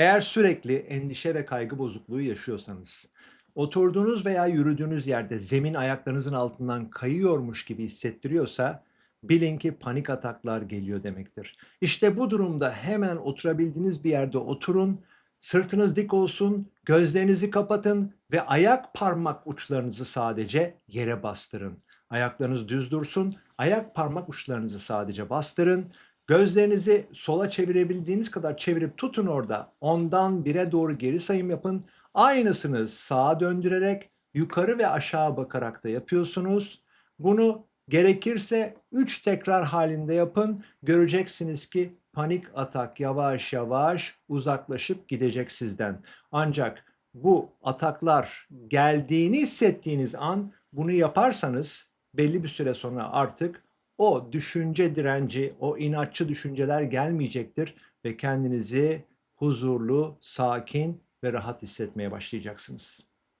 Eğer sürekli endişe ve kaygı bozukluğu yaşıyorsanız, oturduğunuz veya yürüdüğünüz yerde zemin ayaklarınızın altından kayıyormuş gibi hissettiriyorsa, bilin ki panik ataklar geliyor demektir. İşte bu durumda hemen oturabildiğiniz bir yerde oturun, sırtınız dik olsun, gözlerinizi kapatın ve ayak parmak uçlarınızı sadece yere bastırın. Ayaklarınız düz dursun, ayak parmak uçlarınızı sadece bastırın. Gözlerinizi sola çevirebildiğiniz kadar çevirip tutun orada. Ondan bire doğru geri sayım yapın. Aynısını sağa döndürerek yukarı ve aşağı bakarak da yapıyorsunuz. Bunu gerekirse 3 tekrar halinde yapın. Göreceksiniz ki panik atak yavaş yavaş uzaklaşıp gidecek sizden. Ancak bu ataklar geldiğini hissettiğiniz an bunu yaparsanız belli bir süre sonra artık o düşünce direnci, o inatçı düşünceler gelmeyecektir ve kendinizi huzurlu, sakin ve rahat hissetmeye başlayacaksınız.